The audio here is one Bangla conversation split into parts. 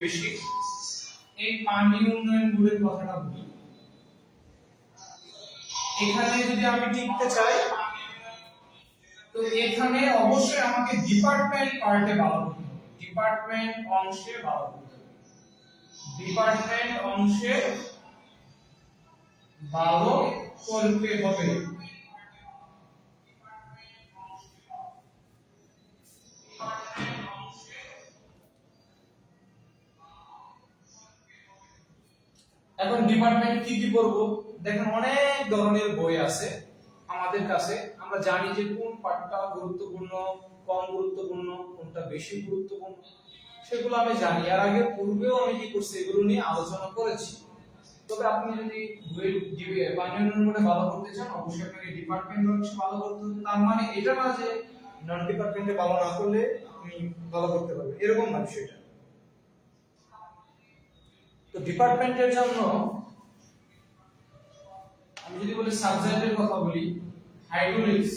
বেশি। এই পানি উন্নয়ন বোর্ডের কথাটা বলি। এখানে যদি আমি টিকতে চাই, তো এখানে অবশ্যই আমাকে ডিপার্টমেন্ট পার্টে ভালো ডিপার্টমেন্ট অংশে ভালো ডিপার্টমেন্ট অংশে ভালো করতে হবে। এখন ডিপার্টমেন্ট কি কি করব? দেখেন অনেক ধরনের বই আছে আমাদের কাছে। আমরা জানি যে কোন পাঠটা গুরুত্বপূর্ণ, কম গুরুত্বপূর্ণ, কোনটা বেশি গুরুত্বপূর্ণ, সেগুলো আমি জানি। আর আগে পূর্বেও আমি কি করছি, এগুলো নিয়ে আলোচনা করেছি। তবে আপনি যদি বইয়ের দিবে বানিয়ন মনে ভালো করতে চান, অবশ্যই আপনাকে ডিপার্টমেন্ট অংশে ভালো করতে হবে। তার মানে এটা না যে নন ডিপার্টমেন্টে ভালো না করলে আপনি ভালো করতে পারবেন এরকম না বিষয়টা। তো ডিপার্টমেন্টের জন্য আমি যদি বলি সাবজেক্টের কথা বলি হাইড্রোলিক্স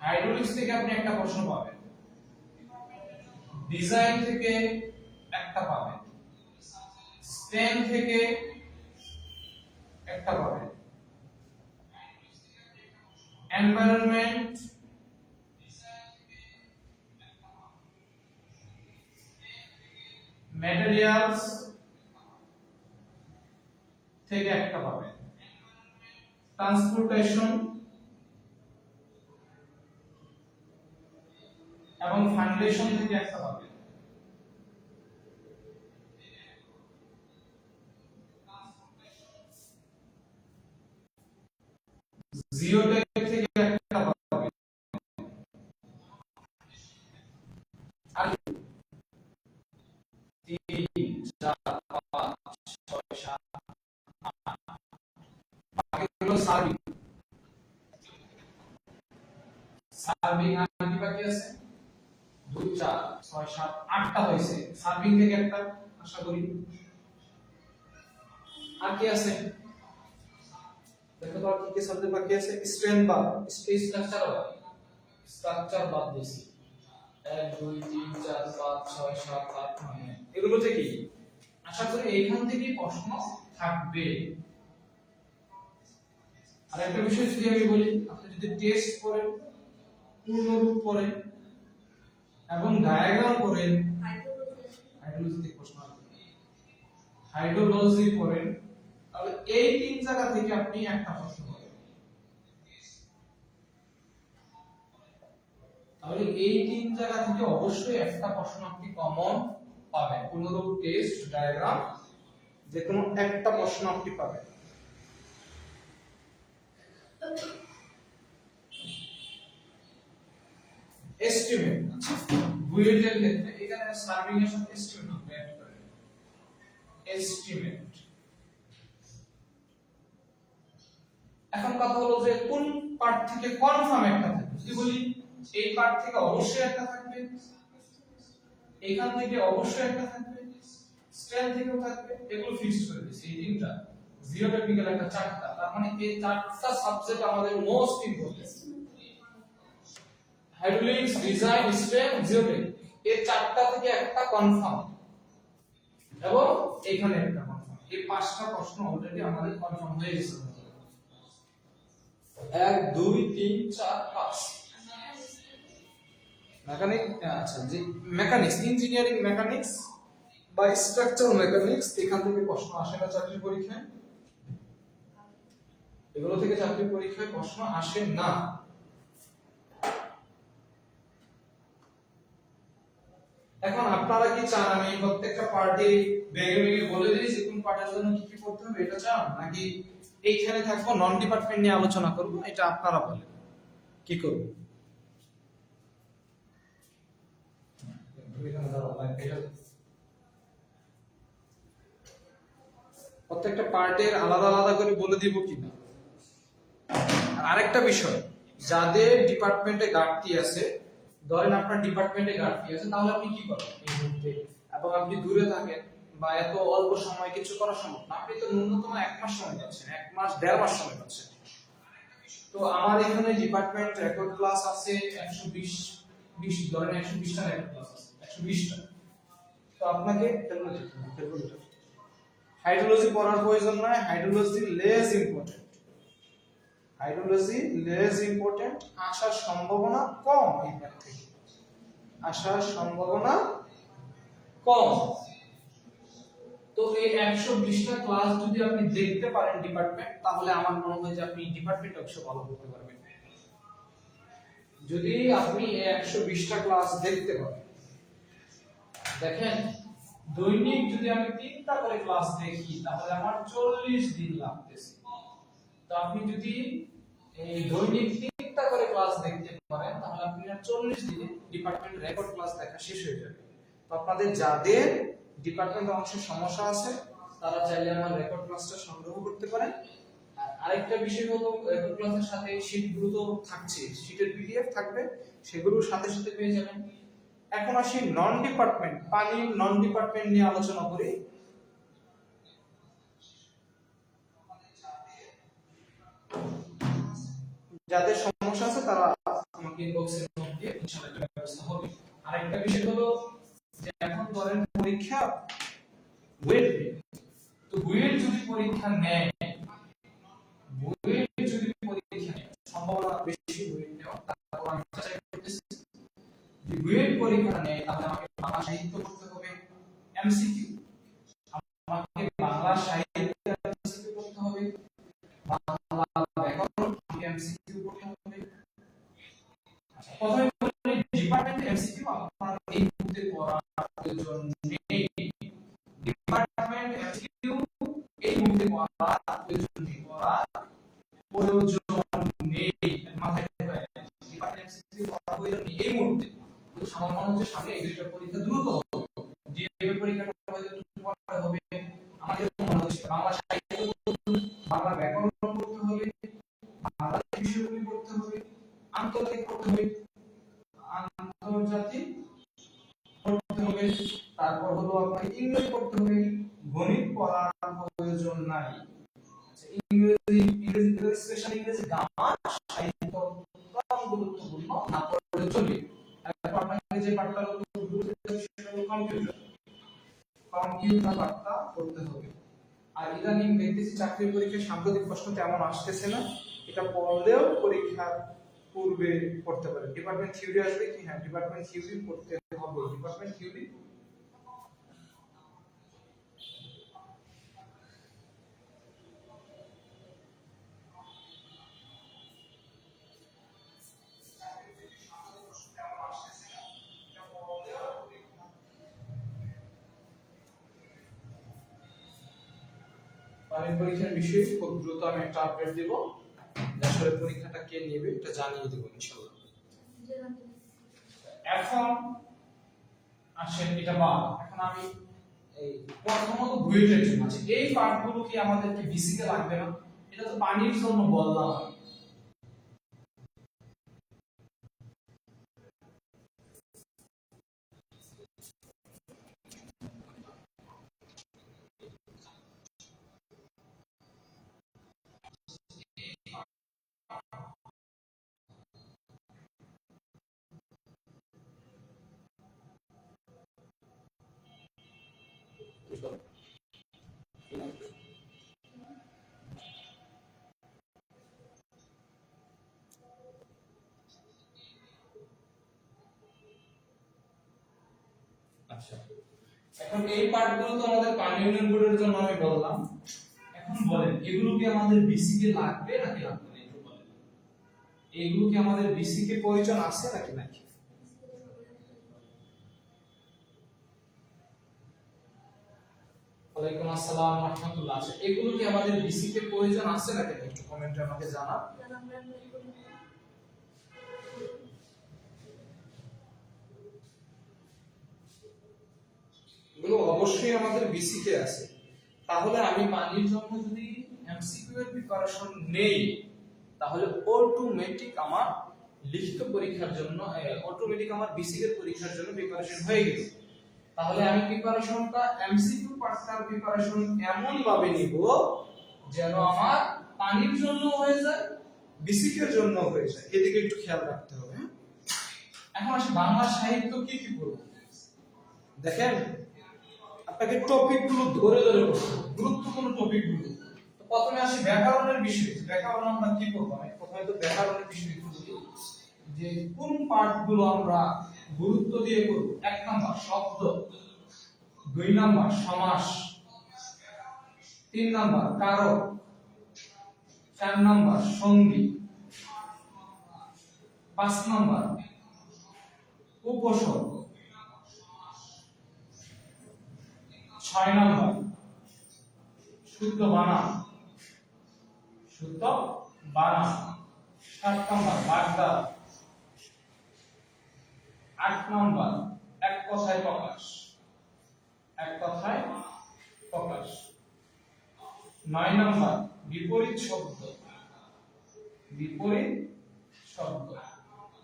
হাইড্রোলিক্স থেকে আপনি একটা প্রশ্ন পাবেন। ডিজাইন থেকে একটা পাবেন। স্টেম থেকে একটা পাবেন। এনভায়রনমেন্ট ম্যাটেরিয়ালস থেকে একটা পাবেন ট্রান্সপোর্টেশন এবং ফাউন্ডেশন থেকে একটা পাবেন জিওটেক বাকি আছে স্ট্রেংথ বা স্ট্রাকচার বা স্ট্রাকচার বাদ দিয়েছি। এক, দুই, তিন, চার, পাঁচ, ছয়, সাত, আট, নয় এগুলো থেকে আশা করি এইখান থেকে প্রশ্ন থাকবে। আর একটা বিষয় যদি আমি বলি, আপনি যদি টেস্ট করেন, পূর্ণরূপ করেন, এবং ডায়াগ্রাম করেন হাইড্রোলজি প্রশ্ন হাইড্রোলজি করেন, তাহলে এই তিন জায়গা থেকে আপনি একটা প্রশ্ন তাহলে এই তিন জায়গা থেকে অবশ্যই একটা প্রশ্ন আপনি কমন পাবেন। কোনরূপ টেস্ট ডায়াগ্রাম যে কোনো একটা প্রশ্ন আপনি পাবেন। এস্টিমেট বুয়েটের ক্ষেত্রে এখানে সার্ভিং এর সাথে এস্টিমেট আপনি অ্যাড এস্টিমেট এখন কথা হলো যে কোন পার্ট থেকে কনফার্ম একটা থাকবে যদি বলি এই পার্ট থেকে অবশ্যই একটা থাকবে। এখান থেকে অবশ্যই একটা থাকবে। স্ট্যান্ড থেকেও থাকবে। এগুলো ফিক্সড করে দিয়েছি এই তিনটা। জিরো টেকনিক্যাল একটা চারটা। তার মানে এই চারটা সাবজেক্ট আমাদের most important hydraulics design zero take এই চারটা থেকে একটা কনফার্ম এবং এখানে একটা কনফার্ম এই পাঁচটা প্রশ্ন অলরেডি আমাদের কনফার্ম হয়ে গেছে। এক, দুই, তিন, চার, পাঁচ। মেকানিক আচ্ছা যে মেকানিক্স ইঞ্জিনিয়ারিং মেকানিক্স বা স্ট্রাকচার মেকানিক্স এখান থেকে প্রশ্ন আসে না চাকরির পরীক্ষায়? এগুলো থেকে চাকরির পরীক্ষায় প্রশ্ন আসে না। এখন আপনারা কি চান আমি প্রত্যেকটা পার্টি ভেঙে ভেঙে বলে দিই যে কোন পার্টের জন্য কি কি করতে হবে, এটা চান? নাকি এইখানে থাকব নন ডিপার্টমেন্ট নিয়ে আলোচনা করব, এটা আপনারা বলেন। কি করব? প্রত্যেকটা পার্টের আলাদা আলাদা করে বলে দিব কিনা? আর আরেকটা বিষয়, যাদের ডিপার্টমেন্টে ঘাটতি আছে, ধরেন আপনার ডিপার্টমেন্টে ঘাটতি আছে, তাহলে আপনি কি করেন এই মুহূর্তে এবং আপনি দূরে থাকেন বা এত অল্প সময় কিছু করা সম্ভব না। আপনি তো ন্যূনতম এক মাস সময় পাচ্ছেন, এক মাস, দেড় মাস সময় পাচ্ছেন। তো আমার এখানে ডিপার্টমেন্ট রেকর্ড ক্লাস আছে একশো বিশ বিশ, ধরেন একশো বিশটা রেকর্ড ক্লাস আছে। হাইড্রোলজি পড়ার প্রয়োজন নয় hydrology less important hydrology less important আসার সম্ভাবনা কম থেকে। আসার সম্ভাবনা কম। তো এই একশো বিশটা ক্লাস যদি আপনি দেখতে পারেন ডিপার্টমেন্ট তাহলে আমার মনে হয় যে আপনি ডিপার্টমেন্ট অবশ্য ভালো করতে পারবেন। যদি আপনি একশো বিশটা ক্লাস দেখতে পারেন দেখেন, দৈনিক যদি আমি তিনটা করে ক্লাস দেখি, তাহলে আমার চল্লিশ দিন লাগতেছে। তো আপনি যদি এই দৈনিক তিনটা করে ক্লাস দেখতে পারেন, তাহলে আপনি চল্লিশ দিনে ডিপার্টমেন্ট রেকর্ড ক্লাস দেখা শেষ হয়ে যাবে। তো আপনাদের যাদের ডিপার্টমেন্ট অংশে সমস্যা আছে, তারা চাইলে আমার রেকর্ড ক্লাসটা সংগ্রহ করতে পারেন। আর আরেকটা বিষয় হলো রেকর্ড ক্লাসের সাথে শীটগুলো তো থাকছে শীটের পিডিএফ থাকবে, সেগুলোর সাথে সাথে পেয়ে যাবেন এখন আসি নন ডিপার্টমেন্ট পানি নন ডিপার্টমেন্ট নিয়ে আলোচনা করি। যাদের সমস্যা আছে তারা আমাকে ইনবক্সে দিয়ে ইনশাআল্লাহ ব্যবস্থা হবে। আরেকটা বিষয় হলো যে এখন ধরেন পরীক্ষা ওয়েট তো বুয়েট যদি পরীক্ষা নেয় বুয়েট যদি পরীক্ষা নেয়, সম্ভাবনা বেশি বুয়েট নেওয়ার। তারপর আমি চেষ্টা করতেছি। বুয়েট পরীক্ষা নেয় তাহলে আমাকে বাংলা সাহিত্য করতে হবে এমসিকিউ তারপর হলো ইংরেজি পড়তে হবে। গণিত পড়ার প্রয়োজন নাই। আচ্ছা, ইংরেজি ইংরেজি স্পেশাল ইংরেজি গ্রামার সাহিত্য গুরুত্বপূর্ণ না পড়লে চলবে আপনাকে যে পাঠটা কম্পিউটার কম্পিউটার পড়তে হবে। আর ইদানিং দেখতেছি চাকরির পরীক্ষায় সাম্প্রতিক প্রশ্ন তেমন আসতেছে না। এটা পড়লেও পরীক্ষার পূর্বে পড়তে পারে ডিপার্টমেন্ট থিওরি আসবে কি? হ্যাঁ ডিপার্টমেন্ট থিওরি পড়তে হবে। ডিপার্টমেন্ট থিওরি পরীক্ষার বিষয়ে খুব দ্রুত আমি একটা আপডেট দেব। আসলে পরীক্ষাটা কে নেবে এটা জানিয়ে দেবো ইনশাআল্লাহ। এখন আসেন, এটা বা এখন আমি এই প্রথমত বুয়েটের জন্য আছে। এই পার্টগুলো কি আমাদেরকে বিসিতে লাগবে না? এটা তো পানির জন্য বললাম এখন এই পার্টগুলো তো আমাদের পানি ইউনিয়ন বোর্ডের জন্য আমি বললাম। এখন বলেন, এগুলো কি আমাদের বিসি কে লাগবে নাকি লাগবে না? একটু বলেন। এগুলো কি আমাদের বিসি কে প্রয়োজন আছে নাকি নাকি ওয়ালাইকুম আসসালাম রাহমাতুল্লাহ। আচ্ছা এগুলো কি আমাদের বিসি কে প্রয়োজন আছে নাকি? একটু কমেন্টে আমাকে জানা এগুলো অবশ্যই আমাদের বিসিকে আছে। তাহলে আমি পানির জন্য যদি এমসিকিউ এর প্রিপারেশন নেই, তাহলে অটোমেটিক আমার লিখিত পরীক্ষার জন্য অটোমেটিক আমার বিসিক এর পরীক্ষার জন্য প্রিপারেশন হয়ে গেল। তাহলে আমি প্রিপারেশনটা এমসিকিউ পার্টটার প্রিপারেশন এমন ভাবে নিব যেন আমার পানির জন্য হয়ে যায় বিসিক এর জন্য হয়ে যায়। এদিকে একটু খেয়াল রাখতে হবে হ্যাঁ? এখন আসি বাংলা সাহিত্য কি কি পড়ব? দেখেন আপনাকে টপিকগুলো ধরে ধরে গুরুত্বপূর্ণ টপিকগুলো। তো প্রথমে আসি ব্যাকরণের বিষয়। ব্যাকরণ আমরা কি করব? আমি প্রথমে তো ব্যাকরণের বিষয় যে কোন পার্টগুলো আমরা গুরুত্ব দিয়ে করব? এক নাম্বার, শব্দ। দুই নাম্বার, সমাস। তিন নাম্বার, কারক। চার নাম্বার, সঙ্গী। পাঁচ নাম্বার, উপসর্গ। ছয় নাম্বার। শুদ্ধ বানান। শুদ্ধ বানান। সাত নাম্বার বাগদা আট নাম্বার, এক কথায় প্রকাশ। এক কথায় প্রকাশ। নয় নাম্বার, বিপরীত শব্দ। বিপরীত শব্দ।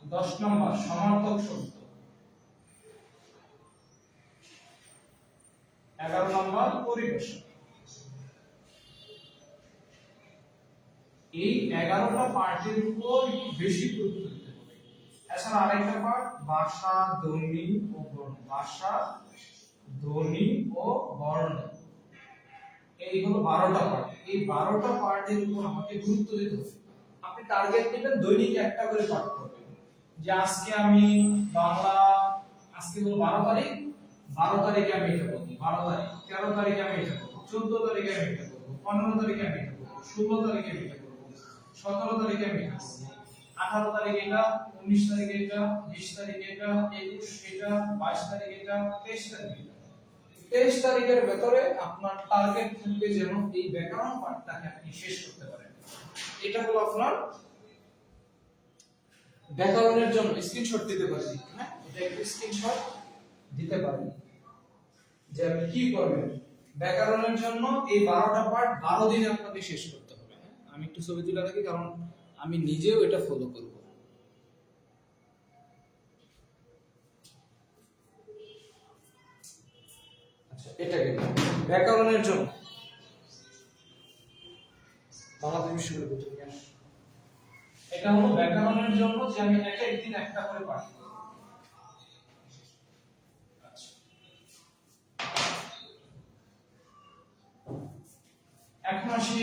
দশ নম্বর, সমার্থক শব্দ। এগারো নম্বর পরিবেশন এই এগারোটা পার্টের উপর বেশি গুরুত্ব দিতে হবে। এছাড়া আরেকটা পার্ট ভাষা, ধ্বনি ও বর্ণ। ভাষা, ধ্বনি ও বর্ণ। এই হলো বারোটা পার্ট এই বারোটা পার্টের উপর আমাকে গুরুত্ব দিতে হবে। আপনি টার্গেট নেবেন দৈনিক একটা করে পাঠ করবেন যে আজকে আমি বাংলা, আজকে হলো বারো তারিখ বারো তারিখে আমি এটা করব, বারো তারিখ, তেরো তারিখে আমি এটা করব, চোদ্দ তারিখে আমি এটা করব, পনেরো তারিখে আমি এটা করব, ষোলো তারিখে আমি এটা করব, সতেরো তারিখে আমি এটা আঠারো তারিখে এটা, উনিশ তারিখে এটা, বিশ তারিখে এটা, একুশ এটা, বাইশ তারিখে এটা, তেইশ তারিখে এটা। তেইশ তারিখের ভেতরে আপনার টার্গেট থাকবে যেন এই ব্যাকরণ পাঠটাকে আপনি শেষ করতে পারেন। এটা হলো আপনার ব্যাকরণের জন্য স্ক্রিনশট দিতে পারি। হ্যাঁ? এটা স্ক্রিনশট দিতে পারেন। যে আপনি কি করবেন? ব্যাকরণের জন্য এই বারোটা পার্ট বারো দিনে আপনাকে শেষ করতে হবে। হ্যাঁ? আমি একটু ছবি তুলে রাখি, কারণ আমি নিজেও এটা ফলো করব। আচ্ছা এটা কি? ব্যাকরণের জন্য। বাংলাদেশ বিশ্ববিদ্যালয়। এটা হলো ব্যাকরণের জন্য যে আমি এক এক দিন একটা করে পাঠ করব। আচ্ছা। এখন আসি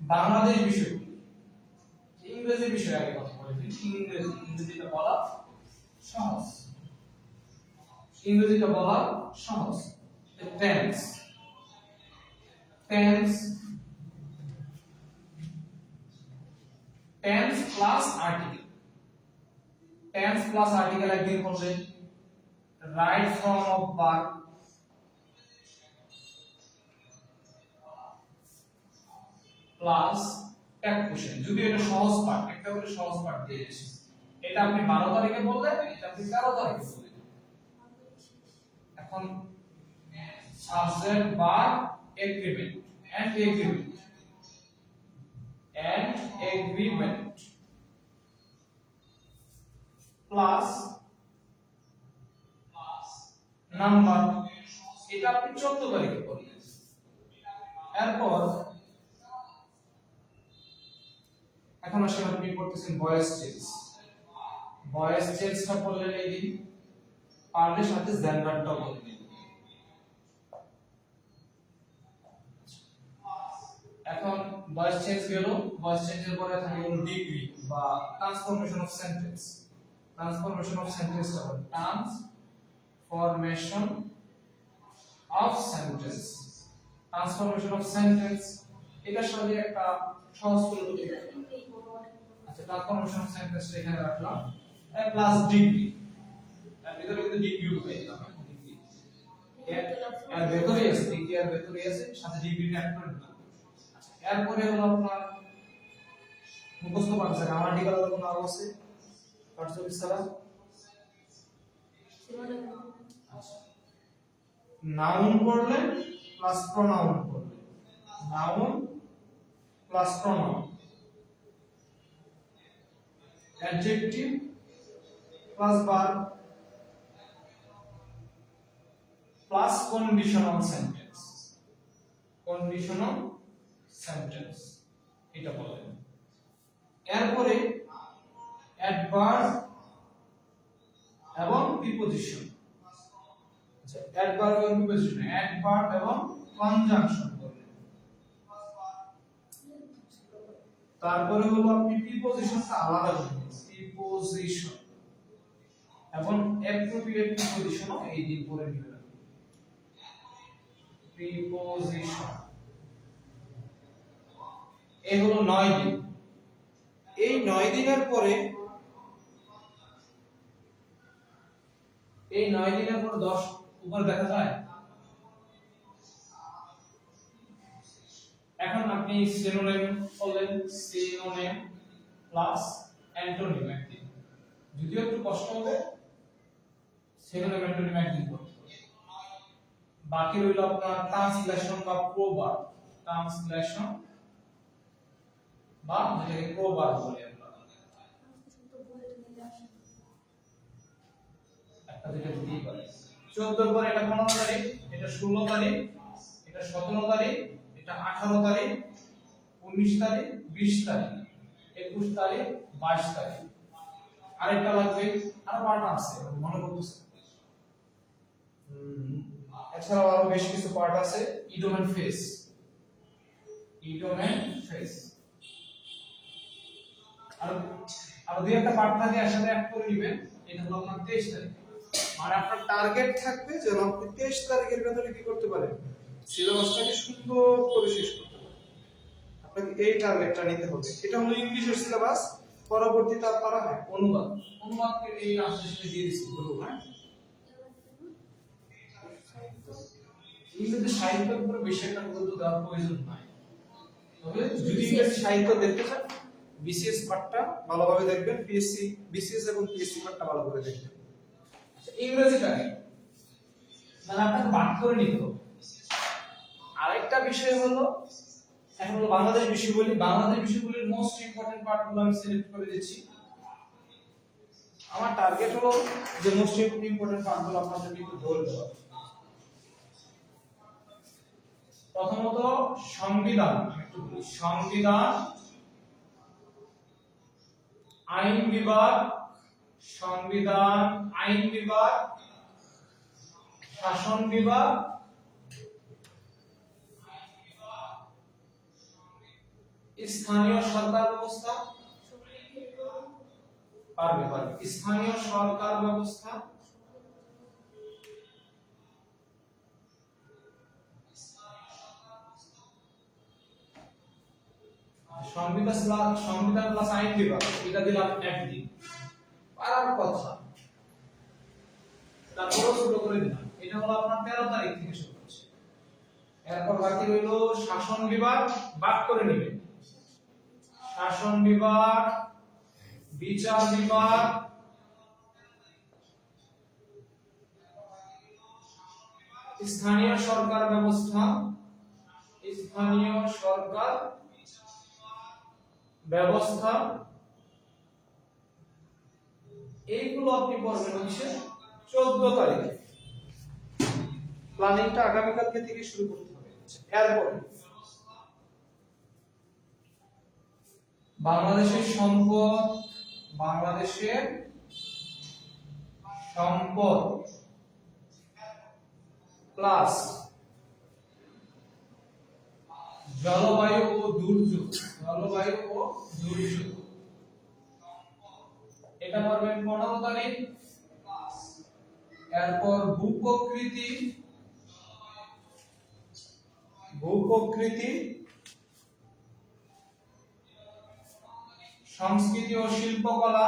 বাংলাদেশ বিষয় ইংরেজি বিষয়ে আগে কথা বলি ইংরেজি? ইংরেজিটা বলা সহজ। ইংরেজিটা বলা সহজ। Tense tense tense plus article tense plus article একদিন করবে right form of verb plus ট্যাকুশন যদি এটা সহজ পার্ট একটা করে সহজ পার্ট দিয়ে দিয়েছি এটা আপনি 12 তারিখে বললেন, এটা আপনি 13 তারিখে বললেন। এখন subject bar agreement and agreement and agreement plus number এটা আপনি 14 তারিখে করলেন এরপর এখন আসলে আপনি করতেছেন ভয়েস চেঞ্জ ভয়েস চেঞ্জটা করলেন এই দিন পারলে সাথে জেন্ডারটা বললেন এখন ভয়েস চেঞ্জ গেল। ভয়েস চেঞ্জের পরে থাকে হলো ডিগ্রি বা transformation of sentence transformation of সেন্টেন্সটা হবে transformation of sentence transformation of sentence এটার সাথে একটা সহজ দুটি আচ্ছা ট্রান্সফরমেশন সেন্টেন্সটা এখানে রাখলাম। প্লাস ডিগ্রি ভিতরে কিন্তু ডিগ্রি দিলাম এর ভেতরে আছে ডিগ্রি এর ভেতরে আছে, সাথে ডিগ্রিটা অ্যাড করে দিলাম। এরপরে হলো আপনার মুখস্থ পাঠছে গ্রামাটিক্যাল কোনো আরও আছে। পাঠ্য ছাড়া নাউন পড়লেন প্লাস প্রনাউন পড়লেন noun plus pronoun adjective plus verb plus conditional sentence conditional sentence এটা বলেন এরপরে অ্যাডভার্ব এবং প্রিপোজিশন অ্যাডভার্ব এবং প্রিপোজিশন অ্যাডভার্ব এবং কনজাংশন করলেন তারপরে হলো আপনি প্রিপোজিশনটা আলাদা করবেন? প্রিপোজিশন এবং অ্যাপ্রোপ্রিয়েট প্রিপোজিশনও এই দিন পরে নেবেন প্রিপোজিশন এই হলো নয় দিন। এই নয় দিনের পরে, এই নয় দিনের পর দশ উপর দেখা যায়? এখন আপনি সিনোনিম বললেন সিনোনিম প্লাস অ্যান্টোনিম একদিন। যদিও একটু কষ্ট হবে সিনোনিম অ্যান্টোনিম একদিন করতে বাকি রইল আপনার ট্রান্সলেশন বা প্রোভার্ব ট্রান্সলেশন বা যেটাকে প্রোভার্ব বলি চোদ্দোর পর এটা পনেরো তারিখ, এটা ষোলো তারিখ, এটা সতেরো তারিখ এটা আঠারো তারিখ উনিশ তারিখ বিশ তারিখ একুশ তারিখ বাইশ তারিখ। আরেকটা লাগবে আরও পার্ট আছে মনে করতেছে এছাড়াও আরও বেশ কিছু পার্ট আছে। ইডোমেন ফেস। ইডোমেন ফেস। আর আর দুই একটা পার্ট থাকে একসাথে এক করে নেবেন। এটা হলো আপনার তেইশ তারিখ। মানে আপনার টার্গেট থাকবে যেন আপনি তেইশ তারিখের ভেতরে কি করতে পারেন? সিলেবাসটাকে সুন্দর করে শেষ করতে পারেন আপনাকে এই টার্গেটটা নিতে হবে। এটা হলো ইংলিশের সিলেবাস পরবর্তীতে আপনারা হ্যাঁ অনুবাদ। অনুবাদকে এই ট্রান্সলেশনে দিয়ে দিচ্ছি, বলব হ্যাঁ? ইংরেজি সাহিত্যের উপরে বেশি একটা গুরুত্ব দেওয়ার প্রয়োজন নাই। তবে যদি ইংরেজি সাহিত্য দেখতে চান বিসিএস পার্টটা ভালোভাবে দেখবেন পিএসসি বিসিএস এবং পিএসসি পার্টটা ভালো করে দেখবেন। ইংরেজিটাকে মানে আপনাকে বাদ করে নিতে হবে। আরেকটা বিষয় হলো, এখন বাংলাদেশ বিষয়গুলি, বাংলাদেশ বিষয়গুলির মোস্ট ইম্পর্টেন্ট পার্টগুলো আমি সিলেক্ট করে দিচ্ছি। আমার টার্গেট হলো যে মোস্ট ইম্পর্টেন্ট পার্টগুলো আপনাদের একটু ধরে দেওয়া প্রথমত, সংবিধান। সংবিধান, আইন বিভাগ, সংবিধান, আইন বিভাগ, শাসন বিভাগ স্থানীয় সরকার ব্যবস্থা? পারবে পারবে। স্থানীয় সরকার ব্যবস্থা? সংবিধান সংবিধান প্লাস আইন বিভাগ, এটা দিলাম একদিন। পারার কথা। তারপরও ছোট করে দিলাম। এটা হলো আপনার তেরো তারিখ থেকে শুরু হচ্ছে। এরপর বাকি রইল শাসন বিভাগ বাদ করে নেবেন। শাসন বিভাগ, বিচার বিভাগ, স্থানীয় সরকার ব্যবস্থা, স্থানীয় সরকার ব্যবস্থা। এইগুলো আপনি পড়বেন হচ্ছে চোদ্দ তারিখে। প্ল্যানিংটা আগামীকালকে থেকে শুরু করতে হবে। এরপরে বাংলাদেশের সম্পদ বাংলাদেশের সম্পদ প্লাস জলবায়ু ও দুর্যোগ, জলবায়ু ও দুর্যোগ। এটা পারবেন পনেরো তারিখ এরপর ভূপ্রকৃতি ভূপ্রকৃতি সংস্কৃতি ও শিল্পকলা।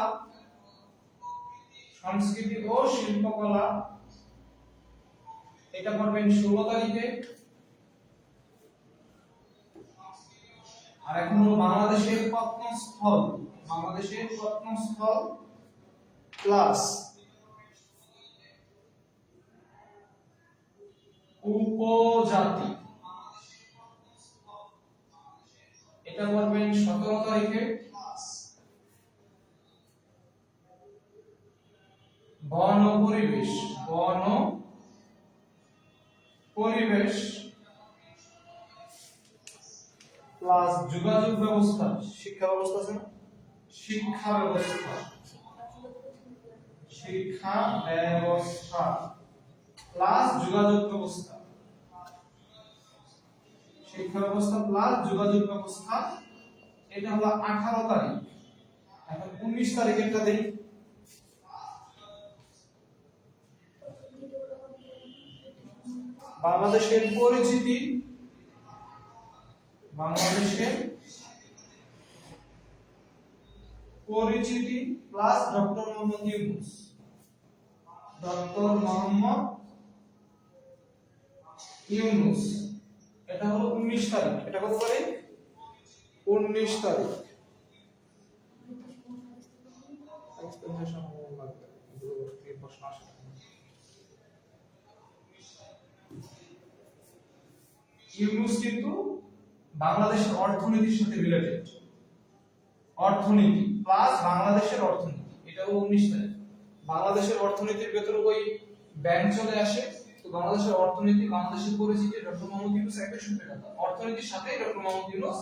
সংস্কৃতি ও শিল্পকলা। এটা করবেন ষোলো তারিখে। আর এখন হলো বাংলাদেশের প্রত্নস্থল। বাংলাদেশের প্রত্নস্থল প্লাস উপজাতি। এটা করবেন সতেরো তারিখে। বন পরিবেশ বন পরিবেশ প্লাস যোগাযোগ ব্যবস্থা, শিক্ষা ব্যবস্থা আছে শিক্ষা ব্যবস্থা। শিক্ষা ব্যবস্থা প্লাস যোগাযোগ ব্যবস্থা। শিক্ষা ব্যবস্থা প্লাস যোগাযোগ ব্যবস্থা, এটা হলো আঠারো তারিখ। এখন উনিশ তারিখেরটা দেই বাংলাদেশের পরিচিতি বাংলাদেশের পরিচিতি plus doctor Mohammad Yunus. Doctor Mohammad Yunus. এটা হলো উনিশ তারিখ। এটা কত তারিখ? উনিশ তারিখ। ইউনুস কিন্তু বাংলাদেশের অর্থনীতির সাথে রিলেটেড অর্থনীতি প্লাস বাংলাদেশের অর্থনীতি এটা হলো উনিশ তারিখ। বাংলাদেশের অর্থনীতির ভেতরে ওই ব্যাংক চলে আসে, তো বাংলাদেশের অর্থনীতি, বাংলাদেশের পরিচিতি ডক্টর মোহাম্মদ ইউনুস একই সঙ্গে কথা। অর্থনীতির সাথে ডক্টর মোহাম্মদ ইউনুস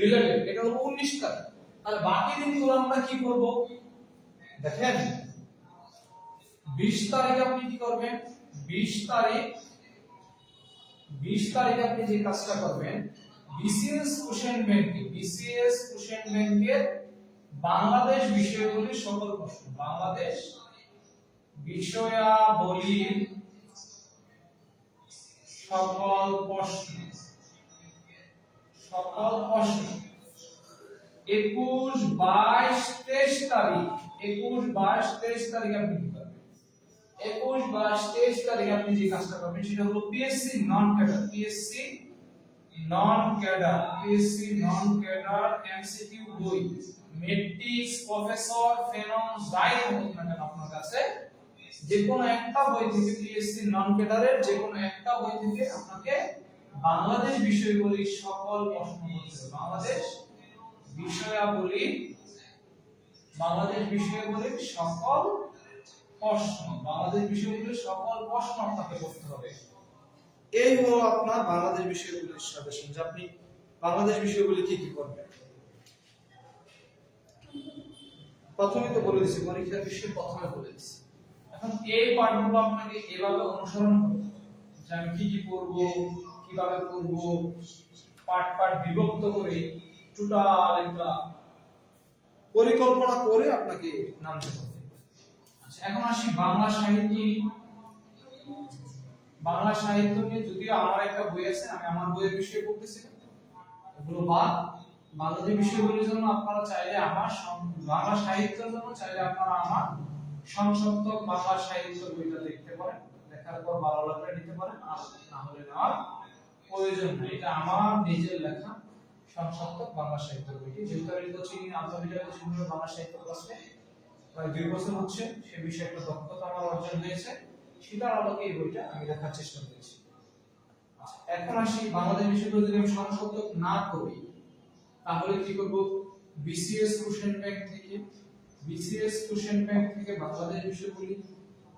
রিলেটেড এটা হলো উনিশ তারিখ। তাহলে বাকি দিনগুলো আমরা কি করব? দেখেন, বিশ তারিখ আপনি কি করবেন? বিশ তারিখ বিশ আপনি যে কাজটা করবেন বিসিএস কোশ্চেন বিসিএস কোশ্চেন ব্যাংকের বাংলাদেশ বিষয়গুলির সকল প্রশ্ন, বাংলাদেশ সকল প্রশ্ন সকল প্রশ্ন। একুশ বাইশ তেইশ তারিখ, একুশ বাইশ তেইশ তারিখ আপনি করবেন একুশ তারিখে আপনি যে কাজটা করবেন সেটা হলো PSC non cadre PSC non cadre PSC non cadre MCQ বই মেট্রিক্স প্রফেসর ফেনন যাই হোক না কেন আপনার কাছে যে কোনো একটা বই থেকে পিএসসি নন ক্যাডারের যে কোনো একটা বই থেকে আপনাকে বাংলাদেশ বিষয়গুলি সকল প্রশ্ন করতে বাংলাদেশ বিষয়াবলী, বাংলাদেশ বিষয়গুলির সকল প্রশ্ন। বাংলাদেশ বিষয়গুলির সকল প্রশ্ন আপনাকে করতে হবে। এই হলো আপনার বাংলাদেশ বিষয়গুলির সাজেশন যে আপনি বাংলাদেশ বিষয়গুলি কি কি করবেন? প্রথমে তো বলে দিছি পরীক্ষার বিষয় প্রথমে বলে দিচ্ছি এখন এই পাঠগুলো আপনাকে এভাবে অনুসরণ করতে হবে যে আমি কি কি করব কীভাবে করব পার্ট পার্ট বিভক্ত করে টোটাল একটা পরিকল্পনা করে আপনাকে নামতে হবে। এখন আসি বাংলা সাহিত্য। বাংলা সাহিত্য নিয়ে যদিও আমার একটা বই আছে, আমি আমার বইয়ের বিষয়ে পড়তেছি। এগুলো বাদ। বাংলাদেশ বিষয়গুলির জন্য আপনারা চাইলে আমার বাংলা সাহিত্যের জন্য চাইলে আপনারা আমার সংসপ্তক বাংলা সাহিত্য বইটা দেখতে পারেন। দেখার পর ভালো লাগলে নিতে পারেন। আর না হলে নেওয়ার প্রয়োজন নেই। এটা আমার নিজের লেখা, সংসপ্তক বাংলা সাহিত্য বইটি। যেহেতু আমি কোচিং আন্তর্জাতিক কোচিং বাংলা সাহিত্য ক্লাসে। প্রায় দুই বছর হচ্ছে সে বিষয়ে একটা দক্ষতা আমার অর্জন হয়েছে। সেটার আলোকে এই বইটা আমি লেখার চেষ্টা করেছি। আচ্ছা, এখন আসি বাংলাদেশ বিষয়গুলো যদি আমি সংশোধক না করি তাহলে কি করব? বিসিএস কোশ্চেন ব্যাংক থেকে বিসিএস কোশ্চেন ব্যাংক থেকে বাংলাদেশ বিষয়গুলি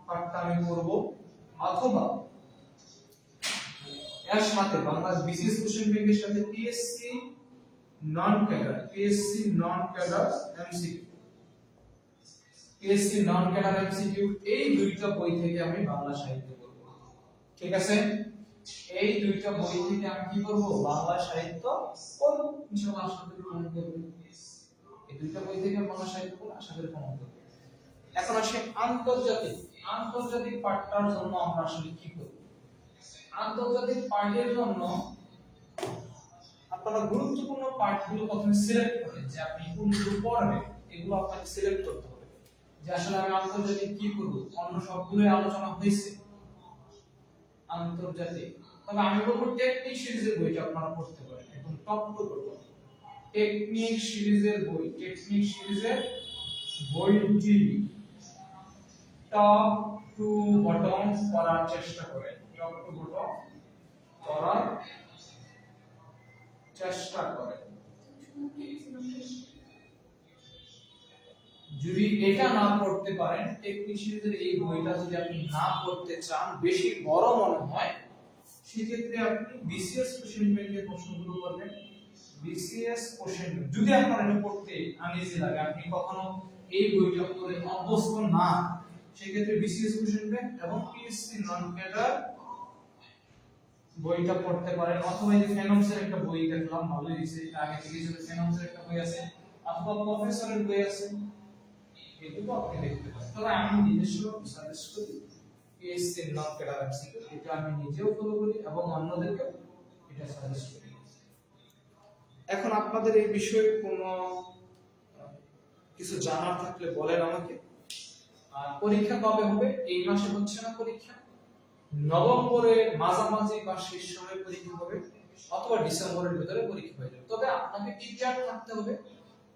পাঠটা আমি করব। অথবা এর সাথে বাংলা বিসিএস কোশ্চেন ব্যাংকের সাথে PSC non cadre PSC non cadre MCQ PSC non cadre MCQ এই দুইটা বই থেকে আমি বাংলা সাহিত্য পড়ব। ঠিক আছে? এই দুইটা বই থেকে আমি কি করব বাংলা সাহিত্য পড়ব। ইনশাআল্লাহ আশা করি প্রমাণ করব এই দুইটা বই থেকে বাংলা সাহিত্য পড়ব আশা করি প্রমাণ করব এখন আসে আন্তর্জাতিক। আন্তর্জাতিক পাঠটার জন্য আমরা আসলে কি করব? আন্তর্জাতিক পাঠের জন্য আপনারা গুরুত্বপূর্ণ পাঠগুলো প্রথমে সিলেক্ট করেন যে আপনি কোনগুলো পড়বেন, এগুলো আপনাকে সিলেক্ট করতে হবে। যে আসলে আমি আন্তর্জাতিক কি করব? অন্য সবগুলোই আলোচনা হয়েছে। আন্তর্জাতিক। তবে আমি বলব টেকনিক সিরিজের বইটা আপনারা পড়তে পারেন এখন টপ টু করব। টেকনিক সিরিজের বই। টেকনিক সিরিজের বইটি টপ টু বটম পড়ার চেষ্টা করেন। টপ টু বটম পড়ার চেষ্টা করেন। যদি এটা না পড়তে পারেন টেকনিক সিরিজের এই বইটা যদি আপনি না পড়তে চান, বেশি বড় মনে হয়, সেক্ষেত্রে আপনি বিসিএস কোশ্চেন ব্যাংকের প্রশ্নগুলো করবেন। বিসিএস কোশ্চেন যদি আপনার এটা পড়তে আনইজি লাগে, আপনি কখনো এই বইটা পড়ে অভ্যস্ত না, সেক্ষেত্রে বিসিএস কোশ্চেন ব্যাংক এবং পিএসসি নন ক্যাডার বইটা পড়তে পারেন। অথবা এই যে ফেনমসের একটা বই দেখলাম, ভালোই হয়েছে আগে থেকে ফেনমসের একটা বই আছে। অথবা প্রফেসরের বই আছে। আপনি দেখতে তবে আমি নিজস্ব সাজেস্ট করি করি। এখন আপনাদের এই বিষয়ে কিছু জানার থাকলে বলেন আমাকে। আর পরীক্ষা কবে হবে? এই মাসে হচ্ছে না পরীক্ষা। নভেম্বরের মাঝামাঝি বা শেষ সময় পরীক্ষা হবে, অথবা ডিসেম্বরের ভিতরে পরীক্ষা হয়ে যাবে। তবে আপনাকে প্রিপেয়ার থাকতে হবে।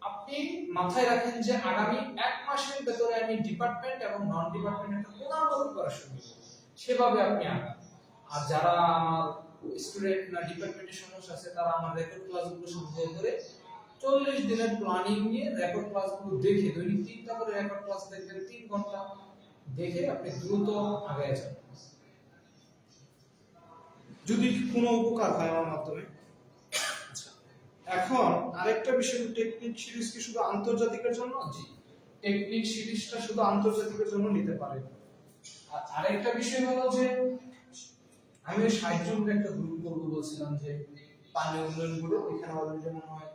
আপনি মাথায় রাখেন যে আগামী এক মাসের ভেতরে আমি ডিপার্টমেন্ট এবং নন ডিপার্টমেন্ট একটা পুনর্গঠন করা শুরু। সেভাবে আপনি আগান আর যারা আমার স্টুডেন্ট না ডিপার্টমেন্টের সমস্যা আছে, তারা আমার রেকর্ড ক্লাসগুলো সংগ্রহ করে চল্লিশ দিনের প্ল্যানিং নিয়ে রেকর্ড ক্লাসগুলো দেখে, দৈনিক তিনটা করে রেকর্ড ক্লাস দেখবেন, তিন ঘণ্টা দেখে আপনি দ্রুত আগায় যাবেন যদি কোনো উপকার হয় আমার মাধ্যমে এখন আরেকটা বিষয় টেকনিক সিরিজ কি শুধু আন্তর্জাতিকের জন্য? জি। টেকনিক সিরিজটা শুধু আন্তর্জাতিকের জন্য নিতে পারে। আর আরেকটা বিষয় হলো যে, আমি ষাট একটা গ্রুপ করব বলছিলাম যে, পানি উন্নয়নগুলো ওইখানে অলরেডি মনে হয়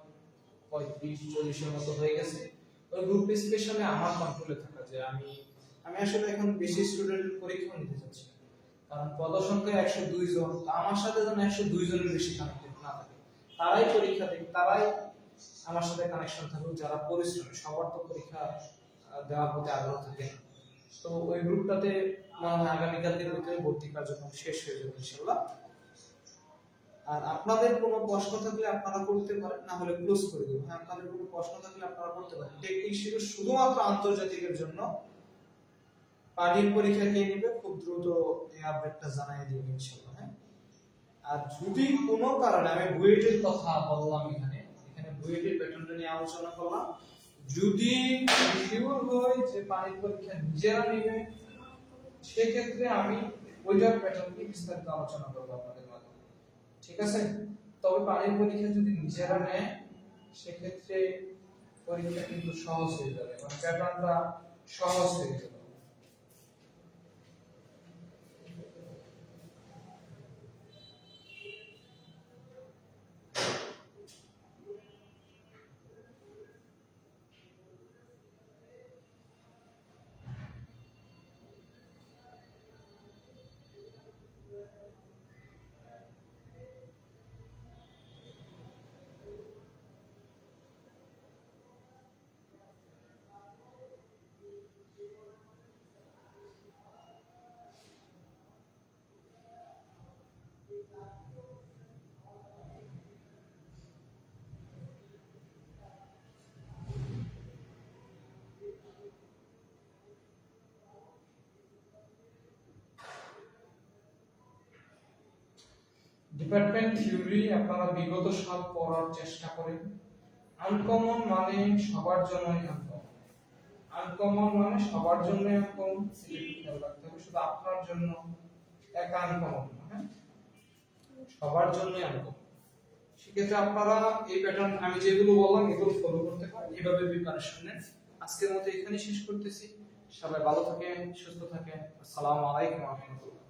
পঁয়ত্রিশ, চল্লিশের মতো হয়ে গেছে। ওই গ্রুপ স্পেশালি আমার কন্ট্রোলে থাকা যে আমি আমি আসলে এখন বেশি স্টুডেন্ট পরীক্ষা নিতে চাচ্ছি। কারণ পদসংখ্যা একশো দুই জন আমার সাথে যেন একশো দুই জনের বেশি কানেক্টেড না থাকে তারাই পরীক্ষা দেবে তারাই আমার সাথে কানেকশন থাকুক, যারা পরিশ্রমী, সবার তো পরীক্ষা দেওয়ার প্রতি আগ্রহ থাকে। তো ওই গ্রুপটাতে মনে হয় আগামীকালকের ভিতরে ভর্তি কার্যক্রম শেষ হয়ে যাবে ইনশাল্লাহ আর আপনাদের কোনো প্রশ্ন থাকলে আপনারা করতে পারেন, না হলে ক্লোজ করে দেবো। হ্যাঁ আপনাদের কোনো প্রশ্ন থাকলে আপনারা করতে পারেন। টেকনিক সিরিজ শুধুমাত্র আন্তর্জাতিকের জন্য। পানির পরীক্ষা কে নেবে, খুব দ্রুত এই আপডেটটা জানাই দিবে ইনশাল্লাহ হ্যাঁ। আর যদি কোনো কারণে, আমি বুয়েটের কথা বললাম এখানে এখানে বুয়েটের প্যাটার্নটা নিয়ে আলোচনা করলাম। যদি শিওর হয় যে পানির পরীক্ষা নিজেরা নেবে, সেক্ষেত্রে আমি ওইটার প্যাটার্ন বিস্তারিত আলোচনা করব আপনাদের মাঝে। ঠিক আছে? তবে পানির পরীক্ষা যদি নিজেরা নেয়, সেক্ষেত্রে পরীক্ষা কিন্তু সহজ হয়ে যাবে। মানে প্যাটার্নটা সহজ হয়ে যাবে। ডিপার্টমেন্ট থিওরি আপনারা বিগত সাল পড়ার চেষ্টা করেন। আনকমন মানে সবার জন্যই আনকমন। আনকমন মানে সবার জন্য আনকমন খেয়াল রাখতে হবে, শুধু আপনার জন্য একা আনকমন হ্যাঁ? সবার জন্যই আনকমন। সেক্ষেত্রে আপনারা এই প্যাটার্ন আমি যেগুলো বললাম, এগুলো ফলো করতে পারেন। এভাবে প্রিপারেশন নেন। আজকের মতো এখানে শেষ করতেছি। সবাই ভালো থাকেন, সুস্থ থাকেন। আসসালামু আলাইকুম রহমতুল্লাহ।